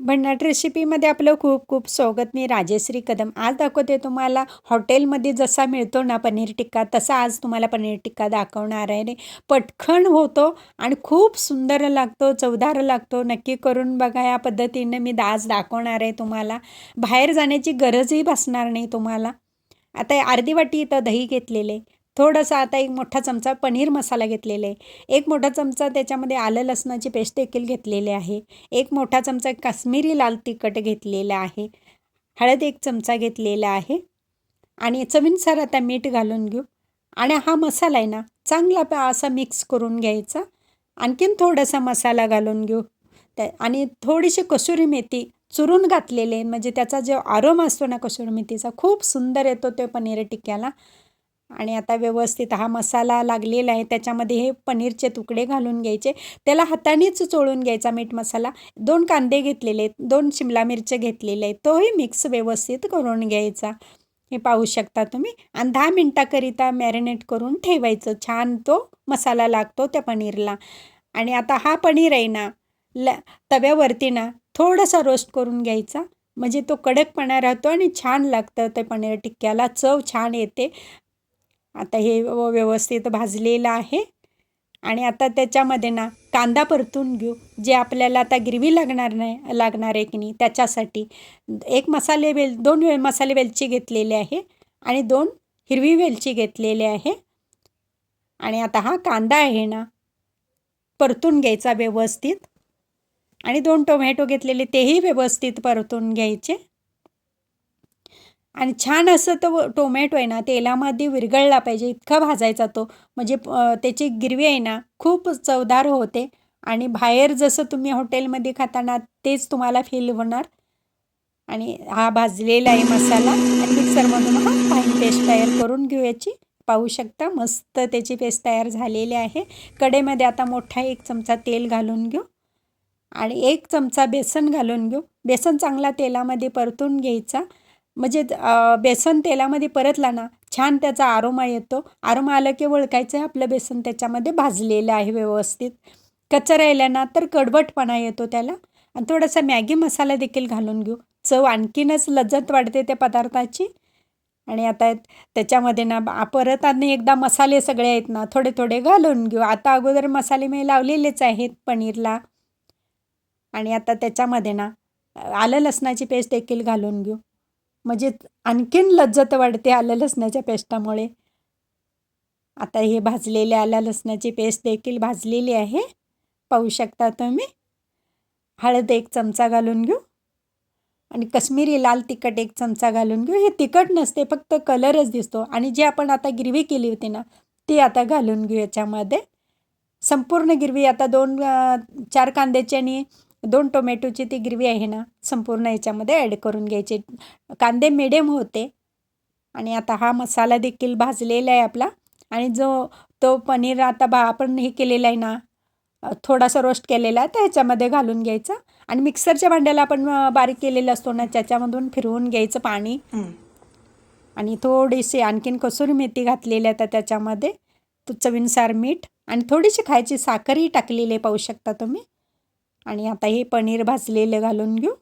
भन्नाट रेसिपीमध्ये आपलं खूप खूप स्वागत. मी राजेश्री कदम. आज दाखवते तुम्हाला हॉटेलमध्ये जसा मिळतो ना पनीर टिक्का तसा आज तुम्हाला पनीर टिक्का दाखवणार आहे. पटखण होतो आणि खूप सुंदर लागतो चवदार लागतो. नक्की करून बघा या पद्धतीनं मी आज दाखवणार आहे तुम्हाला. बाहेर जाण्याची गरजही भासणार नाही तुम्हाला. आता अर्धी वाटी इथं दही घेतलेले. थोडंसं आता एक मोठा चमचा पनीर मसाला घेतलेला आहे. एक मोठा चमचा त्याच्यामध्ये आलं लसणाची पेस्ट देखील घेतलेली आहे. एक मोठा चमचा काश्मीरी लाल तिखट घेतलेला आहे. हळद एक चमचा घेतलेला आहे. आणि चवीनुसार आता मीठ घालून घेऊ. आणि हा मसाला आहे ना चांगला असा मिक्स करून घ्यायचा. आणखीन थोडासा मसाला घालून घेऊ. त्या आणि थोडीशी कसुरी मेथी चुरून घातलेले म्हणजे त्याचा जो आरोम असतो ना कसुरी मेथीचा खूप सुंदर येतो ते पनीर टिक्क्याला. आणि आता व्यवस्थित हा मसाला लागलेला आहे. त्याच्यामध्ये हे पनीरचे तुकडे घालून घ्यायचे. त्याला हातानेच चोळून घ्यायचा मीठ मसाला. दोन कांदे घेतलेले आहेत. दोन शिमला मिरचे घेतलेले आहेत. तोही मिक्स व्यवस्थित करून घ्यायचा. हे पाहू शकता तुम्ही. आणि दहा मिनटाकरिता मॅरिनेट करून ठेवायचं. छान तो मसाला लागतो त्या पनीरला. आणि आता हा पनीर आहे ना ल तव्यावरती ना थोडासा रोस्ट करून घ्यायचा. म्हणजे तो कडकपणा राहतो आणि छान लागतं ते पनीर टिक्क्याला. चव छान येते. आता हे व्यवस्थित भाजलेलं आहे. आणि आता त्याच्यामध्ये ना कांदा परतून घेऊ जे आपल्याला आता ग्रेव्ही लागणार नाही लागणार आहे की नाही त्याच्यासाठी एक मसाले वेल दोन वे मसाले वेलची घेतलेले आहे आणि दोन हिरवी वेलची घेतलेले आहे. आणि आता हा कांदा आहे ना परतून घ्यायचा व्यवस्थित. आणि दोन टोमॅटो घेतलेले तेही व्यवस्थित परतून घ्यायचे. आणि छान असं तो टोमॅटो आहे ना तेलामध्ये विरघळला पाहिजे इतका भाजायचा तो. म्हणजे त्याची गिरवी आहे ना खूप चवदार होते. आणि बाहेर जसं तुम्ही हॉटेलमध्ये खाताना तेच तुम्हाला फील होणार. आणि हा भाजलेला आहे मसाला. आणि मिक्सरमधून हा फाईन पेस्ट तयार करून घेऊ याची पाहू शकता मस्त त्याची पेस्ट तयार झालेली आहे. कडेमध्ये आता मोठा एक चमचा तेल घालून घेऊ. आणि एक चमचा बेसन घालून घेऊ. बेसन चांगला तेलामध्ये परतून घ्यायचा. म्हणजे बेसन तेलामध्ये परतला ना छान त्याचा आरोमा येतो. आरोमा आलं की ओळखायचं आपलं बेसन त्याच्यामध्ये भाजलेलं आहे व्यवस्थित. कचरा यायला ना तर कडवटपणा येतो त्याला. आणि थोडासा मॅगी मसाला देखील घालून घेऊ. चव आणखीनच लज्जत वाढते त्या पदार्थाची. आणि आता त्याच्यामध्ये ना परत आणि एकदा मसाले सगळे आहेत ना थोडे थोडे घालून घेऊ. आता अगोदर मसाले मी लावलेलेच आहेत पनीरला. आणि आता त्याच्यामध्ये ना आलं लसणाची पेस्ट देखील घालून घेऊ. म्हणजे आणखीन लज्जत वाढते आलं लसणाच्या पेस्टामुळे. आता हे भाजलेले आलं लसणाची पेस्ट देखील भाजलेली आहे. पाहू शकता तुम्ही. हळद एक चमचा घालून घेऊ. आणि कश्मीरी लाल तिखट एक चमचा घालून घेऊ. हे तिखट नसते फक्त कलरच दिसतो. आणि जे आपण आता गिरवी केली होती ना ती आता घालून घेऊ याच्यामध्ये. संपूर्ण गिरवी आता दोन चार कांद्याची आणि दोन टोमॅटोची ती ग्रेव्ही आहे ना संपूर्ण याच्यामध्ये ॲड करून घ्यायचे. कांदे मिडियम होते आणि आता हा मसाला देखील भाजलेला आहे आपला. आणि जो तो पनीर आता बा आपण हे केलेला आहे ना थोडासा रोस्ट केलेला आहे त्याच्यामध्ये घालून घ्यायचा. आणि मिक्सरच्या भांड्याला आपण बारीक केलेलं असतो ना त्याच्यामधून फिरवून घ्यायचं पाणी. आणि थोडीशी आणखीन कसुरी मेथी घातलेली आहे त्याच्यामध्ये. तो चवीनुसार मीठ आणि थोडीशी खायची साखरही टाकलेली आहे पाहू शकता तुम्ही. आणि आता हे पनीर भाजलेलं घालून घेऊ.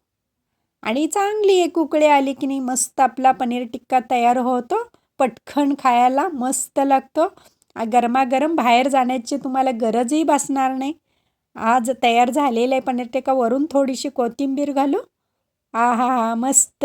आणि चांगली एक उकळी आली की नाही मस्त आपला पनीर टिक्का तयार होतो. पटकन खायला मस्त लागतो. गरमागरम बाहेर जाण्याची तुम्हाला गरजही भासणार नाही. आज तयार झालेलं आहे पनीर टिक्का वरून थोडीशी कोथिंबीर घालू. आ हा हा मस्त.